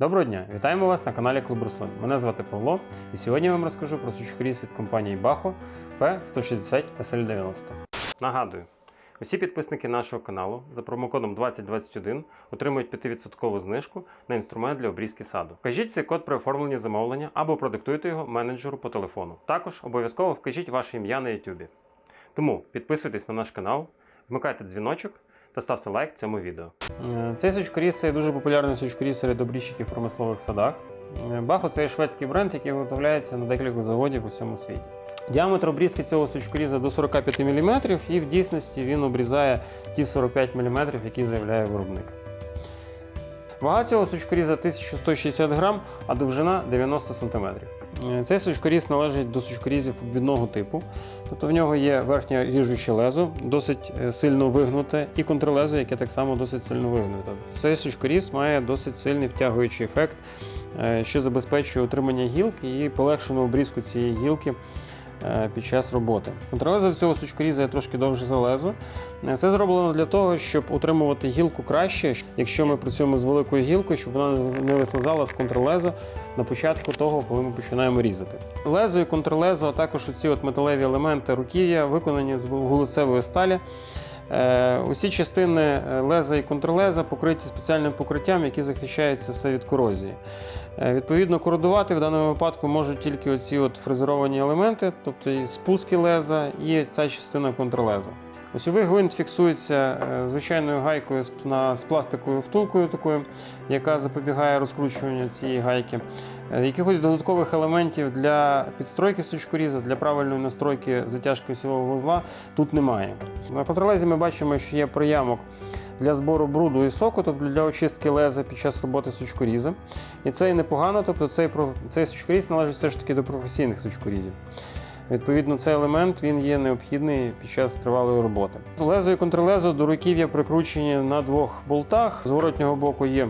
Доброго дня! Вітаємо вас на каналі Клуб Руслин. Мене звати Павло, і сьогодні я вам розкажу про сучкоріз від компанії Baho P160 SL90. Нагадую, усі підписники нашого каналу за промокодом 2021 отримують 5% знижку на інструмент для обрізки саду. Вкажіть цей код при оформленні замовлення або продиктуйте його менеджеру по телефону. Також обов'язково вкажіть ваше ім'я на YouTube. Тому підписуйтесь на наш канал, вмикайте дзвіночок та ставте лайк цьому відео. Е, Цей сучкоріз це дуже популярний сучкоріз серед обрізчиків в промислових садах. Е, Бахо це шведський бренд, який виготовляється на декількох заводів у всьому світі. Діаметр обрізки цього сучкоріза до 45 мм, і в дійсності він обрізає ті 45 мм, які заявляє виробник. Вага цього сучкоріза 1160 грам, а довжина 90 см. Е, Цей сучкоріз належить до сучкорізів обвідного типу, тобто в нього є верхнє ріжуче лезо, досить е, сильно вигнуте, і контрлезо, яке так само досить сильно вигнуте. Цей сучкоріз має досить сильний втягуючий ефект, е, що забезпечує утримання гілки і полегшену обрізку цієї гілки під час роботи. Контролезо в цього сучкоріза я трошки довше залезу. Е, Це зроблено для того, щоб утримувати гілку краще, якщо ми працюємо з великою гілкою, щоб вона не вислизала з контрлеза на початку того, коли ми починаємо різати. Лезо і контрлезо, а також оці от металеві елементи руків'я виконані з вуглецевої сталі. Е, Усі частини е, леза і контрлеза покриті спеціальним покриттям, які захищають це все від корозії. Е, Відповідно, кородувати в даному випадку можуть тільки оці от фрезеровані елементи, тобто і спуски леза і ця частина контрлеза. Осьовий гвинт фіксується е, звичайною гайкою з- пластиковою втулкою, такою, яка запобігає розкручуванню цієї гайки. Е, Якихось додаткових елементів для підстройки сучкоріза, для правильної настройки затяжки осьового вузла тут немає. На контролезі ми бачимо, що є приямок для збору бруду і соку, тобто для очистки леза під час роботи сучкоріза. І це і непогано, тобто цей, цей сучкоріз належить все ж таки до професійних сучкорізів. Відповідно, цей елемент він є необхідний під час тривалої роботи. Лезо і контрлезо до руків'я прикручені на двох болтах. З воротнього боку є е,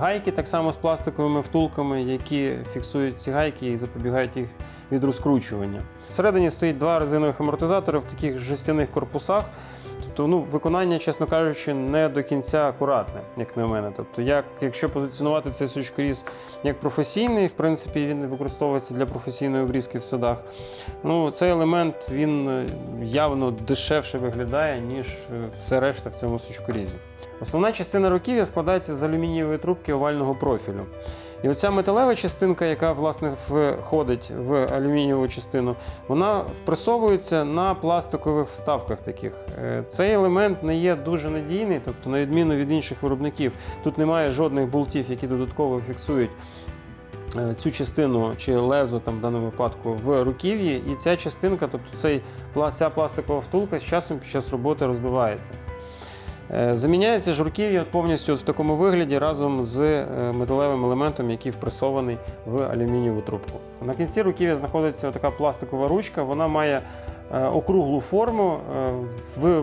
гайки, так само з пластиковими втулками, які фіксують ці гайки і запобігають їх від розкручування. Всередині стоїть два резинових амортизатори в таких жестяних корпусах. Тобто, ну, виконання, чесно кажучи, не до кінця акуратне, як на мене. Тобто, як, якщо позиціонувати цей сучкоріз як професійний, в принципі, він використовується для професійної обрізки в садах. Ну, цей елемент він е, явно дешевше виглядає, ніж е, все решта в цьому сучкорізі. Основна частина руків'я складається з алюмінієвої трубки овального профілю. І оця металева частинка, яка власне входить в алюмінієву частину, вона впресовується на пластикових вставках таких. Е, Цей елемент не є дуже надійний, тобто, на відміну від інших виробників, тут немає жодних болтів, які додатково фіксують е, цю частину чи лезо там в даному випадку в руків'ї, і ця частинка, тобто цей, ця пластикова втулка з часом під час роботи розбивається. Е, Заміняється ж руків'я повністю в такому вигляді разом з е, металевим елементом, який впресований в алюмінієву трубку. На кінці руків'я знаходиться така пластикова ручка, вона має е, округлу форму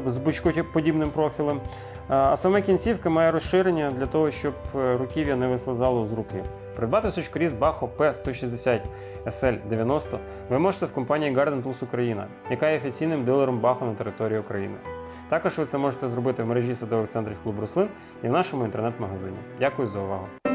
з бочкоподібним профілем, а саме кінцівка має розширення для того, щоб руків'я не вислизало з руки. Придбати сучкоріз Baho P160 SL90 ви можете в компанії Garden Tools Україна, яка є офіційним дилером Baho на території України. Також ви це можете зробити в мережі садових центрів клуб Руслин і в нашому інтернет-магазині. Дякую за увагу!